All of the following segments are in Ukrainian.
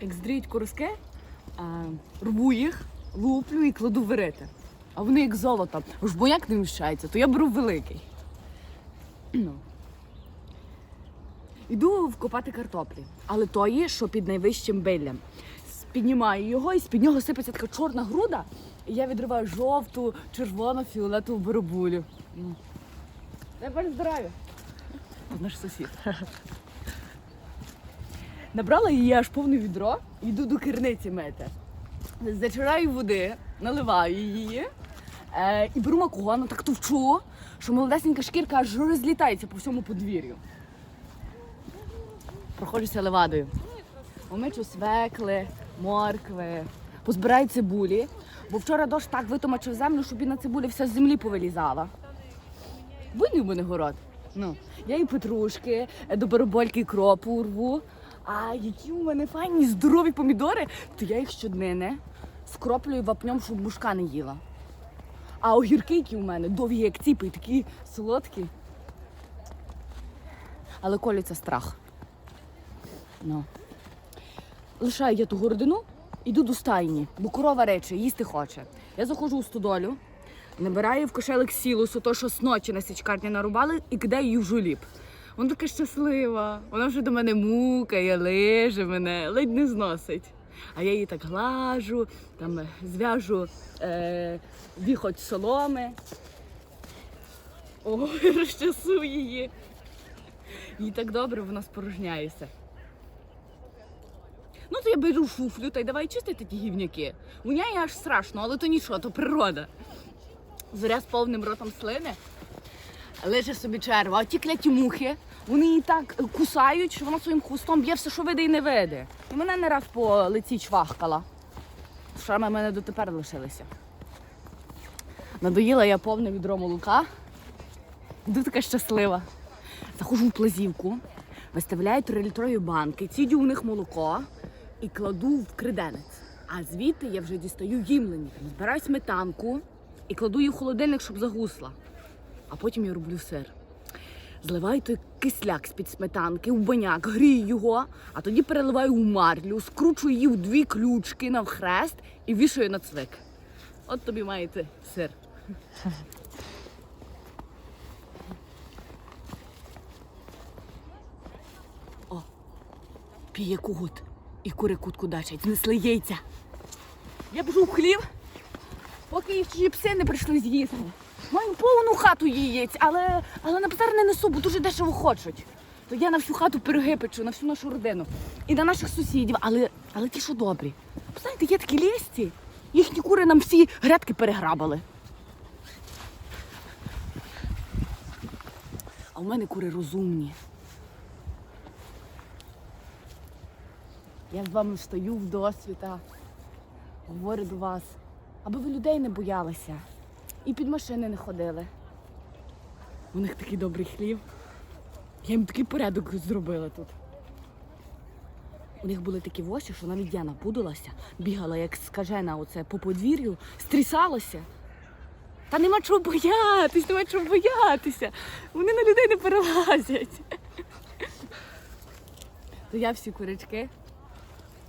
як здріють короски, а, рву їх, луплю і кладу варити. А вони як золото. Ж бояк не вміщається, то я беру великий. Ну. Іду вкопати картоплі, але тої, що під найвищим биллям. Піднімаю його, і з-під нього сипеться така чорна груда, і я відриваю жовту, червону, фіолетову барабулю. Ну. Дай Боже здоров'я. Наш сусід. Набрала її аж повне відро, йду до керниці мити. Зачираю води, наливаю її е, і беру макогону, так товчу, що молодесенька шкірка аж розлітається по всьому подвір'ю. Проходжуся левадою. Омичу свекли, моркви, позбираю цибулі, бо вчора дощ так витомачив землю, щоб і на цибулі вся з землі повилізала. Винний в мене город. Ну, я і петрушки, е, до барабольки кропу рву. А які у мене файні здорові помідори, то я їх щоднини скроплюю вапнем, щоб мушка не їла. А огірки, які у мене довгі, як ціпи, такі солодкі. Але Колі це страх. Ну. Лишаю я ту городину, іду до стайні, бо корова рече, їсти хоче. Я заходжу у стодолю, набираю в кошелик сілусу, то, що з ночі на січкарні нарубали, і кидаю її в жуліб. Вона така щаслива, вона вже до мене мукає, лиже мене, ледь не зносить. А я її так глажу, там е, зв'яжу е, віхоть соломи. Ой, розчасу її. Їй так добре, вона спорожняється. Ну, то я беру шуфлю та й давай чистити ті гівняки. Воняє аж страшно, але то нічого, то природа. Зоря з повним ротом слини. Лише собі черва, а ті кляті мухи, вони її так е, кусають, що вона своїм хвостом б'є все, що види і не види. І мене не раз по лиці чвахкала. Шрами в мене дотепер лишилися. Надоїла я повне відро молока. Йду така щаслива. Заходжу в плазівку, виставляю 3-літрові банки, цідю у них молоко і кладу в криденець. А звідти я вже дістаю гімлені, збираю сметанку і кладу її в холодильник, щоб загусла. А потім я роблю сир. Зливаю той кисляк з-під сметанки в баняк, грію його, а тоді переливаю у марлю, скручую її в дві ключки навхрест і вішаю на цвик. От тобі маєте сир. О, піє кугут і кури кутку дачать, знесли яйця. Я бжу в хлів, поки ще пси не прийшли з'їсти. Маю повну хату яєць, але, але на базар не несу, бо дуже дешево хочуть. То я на всю хату пироги печу, на всю нашу родину. І на наших сусідів, але, але ті, що добрі. Знаєте, є такі лісті, їхні кури нам всі грядки переграбали. А в мене кури розумні. Я з вами встаю в досвіта, говорю до вас, аби ви людей не боялися і під машини не ходили. У них такий добрий хлів. Я їм такий порядок зробила тут. У них були такі воші, що навіть я напудилася, бігала як скажена оце по подвір'ю, стрісалася. Та нема чого боятись, нема чого боятися. Вони на людей не перелазять. То я всі курячки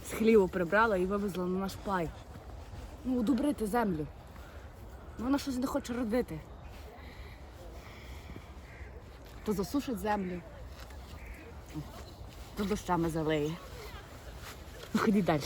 з хліву прибрала і вивезла на наш пай. Ну, удобрити землю. Вона щось не хоче родити. То засушить землю, то дощами залиє. Ну, Ходіть далі.